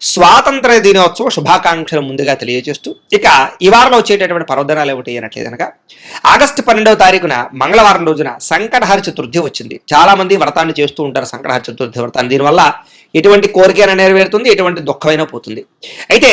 స్వాతంత్ర దినోత్సవ శుభాకాంక్షలు ముందుగా తెలియజేస్తూ ఇక ఈ వారంలో వచ్చేటటువంటి పర్వదనాలు ఏమిటి అనట్లేదు కనుక ఆగస్టు పన్నెండవ తారీఖున మంగళవారం రోజున సంకటహర చతుర్థి వచ్చింది. చాలా మంది వ్రతాన్ని చేస్తూ ఉంటారు సంకటహర చతుర్థి వ్రతాన్ని. దీనివల్ల ఎటువంటి కోరికైనా నెరవేరుతుంది ఎటువంటి దుఃఖమైనా పోతుంది. అయితే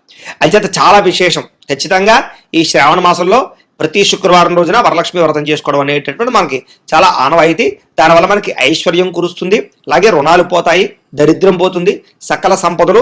అంచేత చాలా విశేషం. ఖచ్చితంగా ఈ శ్రావణ మాసంలో ప్రతి శుక్రవారం రోజున వరలక్ష్మి వ్రతం చేసుకోవడం అనేటటువంటి మనకి చాలా ఆనవాయితీ. దానివల్ల మనకి ఐశ్వర్యం కురుస్తుంది. అలాగే రుణాలు పోతాయి దరిద్రం పోతుంది సకల సంపదలు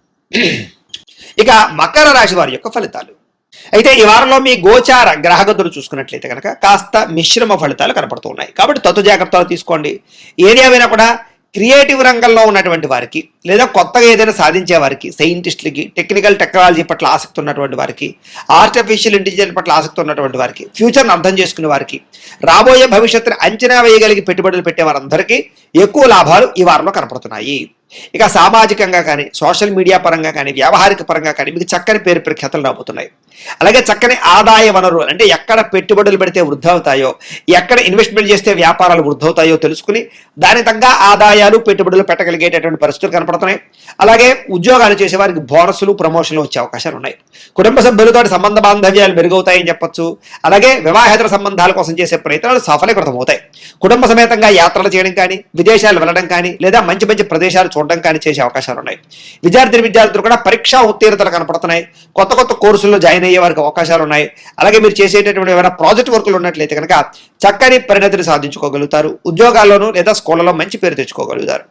ఇక మకర రాశి వారి యొక్క ఫలితాలు. అయితే ఈ వారంలో మీ గోచార గ్రహగతులు చూసుకున్నట్లయితే కనుక కాస్త మిశ్రమ ఫలితాలు కనపడుతున్నాయి కాబట్టి తత్తు జాగ్రత్తలు తీసుకోండి. ఏరియావైనా కూడా క్రియేటివ్ రంగంలో ఉన్నటువంటి వారికి లేదా కొత్తగా ఏదైనా సాధించే వారికి సైంటిస్టులకి టెక్నికల్ టెక్నాలజీ పట్ల ఆసక్తి ఉన్నటువంటి వారికి ఆర్టిఫిషియల్ ఇంటెలిజెన్స్ పట్ల ఆసక్తి ఉన్నటువంటి వారికి ఫ్యూచర్ని అర్థం చేసుకునే వారికి రాబోయే భవిష్యత్తుని అంచనా వేయగలిగి పెట్టుబడులు పెట్టే వారందరికీ ఎక్కువ లాభాలు ఈ వారంలో కనపడుతున్నాయి. ఇక సామాజికంగా కానీ సోషల్ మీడియా పరంగా కానీ వ్యావహారిక పరంగా కానీ మీకు చక్కని పేరు ప్రఖ్యాతలు రాబోతున్నాయి. అలాగే చక్కని ఆదాయ వనరులు అంటే ఎక్కడ పెట్టుబడులు పెడితే వృద్ధవుతాయో ఎక్కడ ఇన్వెస్ట్మెంట్ చేస్తే వ్యాపారాలు వృద్ధవుతాయో తెలుసుకుని దానికి తగ్గ ఆదాయాలు పెట్టుబడులు పెట్టగలిగేటటువంటి పరిస్థితులు కనపడుతున్నాయి. అలాగే ఉద్యోగాలు చేసే వారికి ప్రమోషన్లు వచ్చే అవకాశాలు ఉన్నాయి. కుటుంబ సభ్యులతో సంబంధ బాంధవ్యాలు మెరుగవుతాయని చెప్పొచ్చు. అలాగే వివాహేతర సంబంధాల కోసం చేసే ప్రయత్నాలు సఫలీకృతం అవుతాయి కుటుంబ సమేతంగా యాత్రలు చేయడం కానీ విదేశాలు వెళ్ళడం కానీ లేదా మంచి మంచి ప్రదేశాలు చూడడం కానీ చేసే అవకాశాలు ఉన్నాయి. విద్యార్థి విద్యార్థులు కూడా పరీక్షా ఉత్తీర్ణతలు కనపడుతున్నాయి. కొత్త కొత్త కోర్సుల్లో జాయిన్ అయ్యే వారికి అవకాశాలు ఉన్నాయి. అలాగే మీరు చేసేటటువంటి ఏమైనా ప్రాజెక్ట్ వర్కులు ఉన్నట్లయితే కనుక చక్కని పరిణతిని సాధించుకోగలుగుతారు. ఉద్యోగాల్లోనూ లేదా స్కూళ్ళలో మంచి పేరు తెచ్చుకోగలుగుతారు.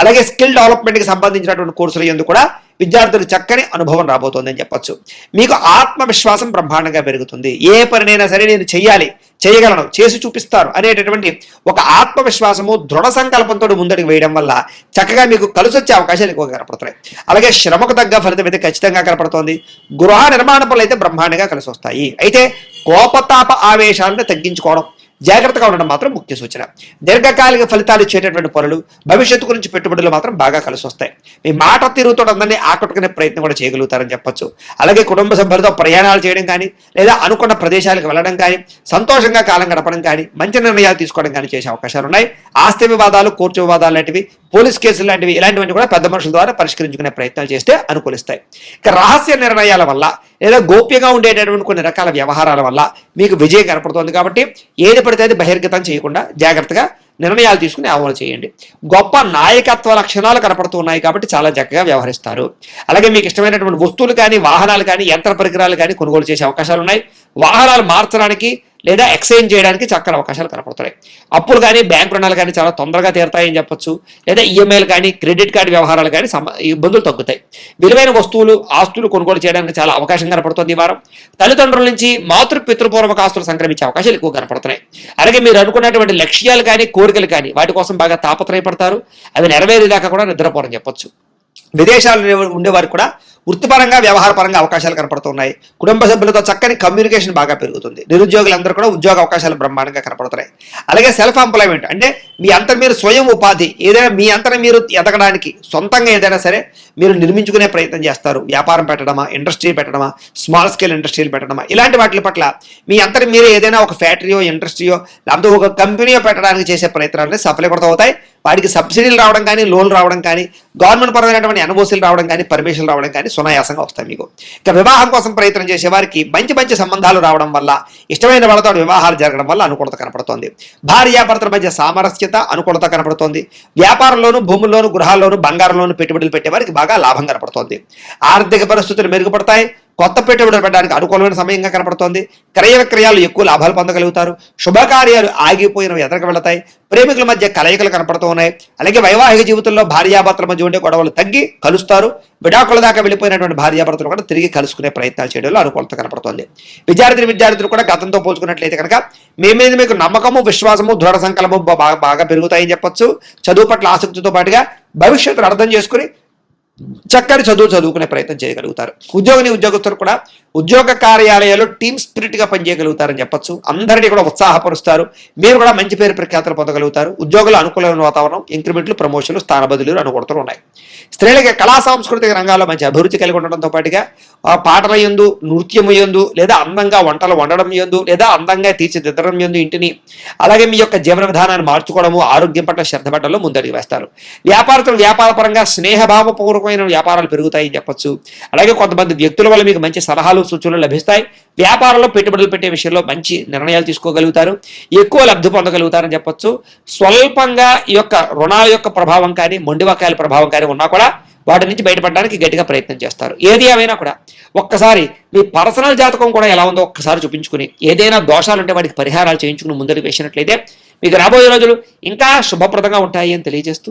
అలాగే స్కిల్ డెవలప్మెంట్కి సంబంధించినటువంటి కోర్సులు ఎందుకు కూడా విద్యార్థులు చక్కని అనుభవం రాబోతోందని చెప్పొచ్చు. మీకు ఆత్మవిశ్వాసం బ్రహ్మాండంగా పెరుగుతుంది. ఏ పనినైనా సరే నేను చెయ్యాలి చేయగలను చేసి చూపిస్తారు అనేటటువంటి ఒక ఆత్మవిశ్వాసము దృఢ సంకల్పంతో ముందడుగు వేయడం వల్ల చక్కగా మీకు కలిసి వచ్చే అవకాశాలు ఎక్కువగా కనపడుతున్నాయి అలాగే శ్రమకు తగ్గ ఫలితం అయితే ఖచ్చితంగా కనపడుతోంది. గృహ నిర్మాణ పనులు అయితే బ్రహ్మాండంగా కలిసి వస్తాయి అయితే కోపతాప ఆవేశాలను తగ్గించుకోవడం జాగ్రత్తగా ఉండడం మాత్రం ముఖ్య సూచన. దీర్ఘకాలిక ఫలితాలు ఇచ్చేటటువంటి పనులు భవిష్యత్తు గురించి పెట్టుబడులు మాత్రం బాగా కలిసి వస్తాయి. మీ మాట తీరుతో అందరినీ ఆకట్టుకునే ప్రయత్నం కూడా చేయగలుగుతారని చెప్పొచ్చు. అలాగే కుటుంబ సభ్యులతో ప్రయాణాలు చేయడం కానీ లేదా అనుకున్న ప్రదేశాలకు వెళ్ళడం కానీ సంతోషంగా కాలం గడపడం కానీ మంచి నిర్ణయాలు తీసుకోవడం కానీ చేసే అవకాశాలు ఉన్నాయి ఆస్తి వివాదాలు కోర్టు వివాదాలు లాంటివి పోలీస్ కేసులు లాంటివి ఇలాంటివన్నీ కూడా పెద్ద మనుషుల ద్వారా పరిష్కరించుకునే ప్రయత్నాలు చేస్తే అనుకూలిస్తాయి. ఇక రహస్య నిర్ణయాల వల్ల లేదా గోప్యంగా ఉండేటటువంటి కొన్ని రకాల వ్యవహారాల వల్ల మీకు విజయం కనపడుతుంది కాబట్టి ఏది పడితే అది బహిర్గతం చేయకుండా జాగ్రత్తగా నిర్ణయాలు తీసుకుని అమలు చేయండి. గొప్ప నాయకత్వ లక్షణాలు కనపడుతున్నాయి కాబట్టి చాలా చక్కగా వ్యవహరిస్తారు. అలాగే మీకు ఇష్టమైనటువంటి వస్తువులు కానీ వాహనాలు కానీ యంత్ర పరికరాలు కానీ కొనుగోలు చేసే అవకాశాలు ఉన్నాయి. వాహనాలు మార్చడానికి లేదా ఎక్స్చేంజ్ చేయడానికి చక్కని అవకాశాలు కనపడుతున్నాయి. అప్పులు కానీ బ్యాంక్ రుణాలు కానీ చాలా తొందరగా తీరుతాయని చెప్పొచ్చు. లేదా ఈఎంఐలు కానీ క్రెడిట్ కార్డు వ్యవహారాలు కానీ సమ ఇబ్బందులు తగ్గుతాయి. విలువైన వస్తువులు ఆస్తులు కొనుగోలు చేయడానికి చాలా అవకాశం కనపడుతుంది ఈ వారం. తల్లిదండ్రుల నుంచి మాతృ పితృపూర్వక ఆస్తులు సంక్రమించే అవకాశాలు ఎక్కువ కనపడుతున్నాయి. అలాగే మీరు అనుకున్నటువంటి లక్ష్యాలు కానీ కోరికలు కానీ వాటి కోసం బాగా తాపత్రయపడతారు. అవి నెరవేరేదాకా కూడా నిద్రపోరని చెప్పొచ్చు. విదేశాల్లో ఉండేవారు కూడా వృత్తిపరంగా వ్యవహారపరంగా అవకాశాలు కనపడుతున్నాయి. కుటుంబ సభ్యులతో చక్కని కమ్యూనికేషన్ బాగా పెరుగుతుంది. నిరుద్యోగులందరూ కూడా ఉద్యోగ అవకాశాలు బ్రహ్మాండంగా కనపడుతున్నాయి. అలాగే సెల్ఫ్ ఎంప్లాయ్మెంట్ అంటే మీ అంతర మీరు స్వయం ఉపాధి ఏదైనా మీ అంతర మీరు ఎదగడానికి సొంతంగా ఏదైనా సరే మీరు నిర్మించుకునే ప్రయత్నం చేస్తారు. వ్యాపారం పెట్టడమా ఇండస్ట్రీ పెట్టడమా స్మాల్ స్కేల్ ఇండస్ట్రీలు పెట్టడమా ఇలాంటి వాటి పట్ల మీ అంతర మీరు ఏదైనా ఒక ఫ్యాక్టరీయో ఇండస్ట్రీయో లేకపోతే ఒక కంపెనీయో పెట్టడానికి చేసే ప్రయత్నాలు సఫలీకృతం అవుతాయి వాడికి సబ్సిడీలు రావడం కానీ లోన్లు రావడం కానీ గవర్నమెంట్ పరమైనటువంటి అనుభూతులు రావడం కానీ పర్మిషన్లు రావడం కానీ సునాయాసంగా వస్తాయి మీకు. ఇక వివాహం కోసం ప్రయత్నం చేసేవారికి మంచి మంచి సంబంధాలు రావడం వల్ల ఇష్టమైన వాళ్ళతో వివాహాలు జరగడం వల్ల అనుకూలత కనపడుతోంది. భార్యాభర్తల మధ్య సామరస్యత అనుకూలత కనపడుతోంది. వ్యాపారంలోను భూముల్లోను గృహాల్లోను బంగారంలోను పెట్టుబడులు పెట్టే వారికి బాగా లాభం కనపడుతోంది. ఆర్థిక పరిస్థితులు మెరుగుపడతాయి. కొత్త పెట్టుబడులు పెట్టడానికి అనుకూలమైన సమయంగా కనపడుతోంది. క్రయ విక్రయాలు ఎక్కువ లాభాలు పొందగలుగుతారు. శుభకార్యాలు ఆగిపోయినవి ఎదరికి వెళతాయి. ప్రేమికుల మధ్య కలయికలు కనపడుతూ ఉన్నాయి. అలాగే వైవాహిక జీవితంలో భార్యాభర్తల మధ్య ఉండే గొడవలు తగ్గి కలుస్తారు. విడాకుల దాకా వెళ్ళిపోయినటువంటి భార్యాభర్తలు కూడా తిరిగి కలుసుకునే ప్రయత్నాలు చేయడంలో అనుకూలత కనపడుతోంది. విద్యార్థిని విద్యార్థులు కూడా గతంతో పోల్చుకున్నట్లయితే కనుక మీ మీద మీకు నమ్మకము విశ్వాసము దృఢ సంకల్పము బాగా బాగా పెరుగుతాయని చెప్పొచ్చు. చదువు పట్ల ఆసక్తితో పాటుగా భవిష్యత్తును అర్థం చేసుకుని చక్కని చదువు చదువుకునే ప్రయత్నం చేయగలుగుతారు. ఉద్యోగిని ఉద్యోగస్తులు కూడా ఉద్యోగ కార్యాలయాల్లో టీమ్ స్పిరిట్గా పనిచేయగలుగుతారని చెప్పొచ్చు. అందరినీ కూడా ఉత్సాహపరుస్తారు. మీరు కూడా మంచి పేరు ప్రఖ్యాతలు పొందగలుగుతారు. ఉద్యోగుల అనుకూలమైన వాతావరణం ఇంక్రిమెంట్లు ప్రమోషన్లు స్థాన బదులు అనుకూలతలు ఉన్నాయి. స్త్రీలకి కళా సాంస్కృతిక రంగాల్లో మంచి అభివృద్ధి కలిగి ఉండడంతో పాటుగా పాటల ఎందు నృత్యము ఎందు లేదా అందంగా వంటలు వండడం ఎందు లేదా అందంగా తీర్చిదిద్దడం ఎందు ఇంటిని అలాగే మీ యొక్క జీవన విధానాన్ని మార్చుకోవడము ఆరోగ్యం పట్ల శ్రద్ధ పట్టడంలో ముందడిగి వేస్తారు. వ్యాపారస్తులు వ్యాపారపరంగా స్నేహభావపూర్వకమైన వ్యాపారాలు పెరుగుతాయని చెప్పొచ్చు. అలాగే కొంతమంది వ్యక్తుల వల్ల మీకు మంచి సలహాలు సూచనలు లభిస్తాయి. వ్యాపారంలో పెట్టుబడులు పెట్టే విషయంలో మంచి నిర్ణయాలు తీసుకోగలుగుతారు. ఎక్కువ లబ్ధి పొందగలుగుతారని చెప్పొచ్చు. స్వల్పంగా ఈ యొక్క రుణాల యొక్క ప్రభావం కానీ మొండివకాయల ప్రభావం కానీ ఉన్నా కూడా వాటి నుంచి బయటపడడానికి గట్టిగా ప్రయత్నం చేస్తారు. ఏది ఏమైనా కూడా ఒక్కసారి మీ పర్సనల్ జాతకం కూడా ఎలా ఉందో ఒక్కసారి చూపించుకుని ఏదైనా దోషాలు ఉంటే వాటికి పరిహారాలు చేయించుకుని ముందరికి వేసినట్లయితే మీకు రాబోయే రోజులు ఇంకా శుభప్రదంగా ఉంటాయి అని తెలియజేస్తూ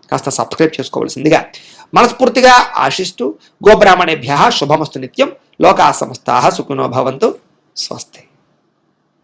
కాస్త సబ్స్క్రైబ్ చేసుకోవాల్సిందిగా మనస్ఫూర్తిగా ఆశిస్తూ గోబ్రాహ్మణేభ్య శుభమస్తు నిత్యం. లోకా సమస్తా సుఖినో భవంతు. స్వస్తి.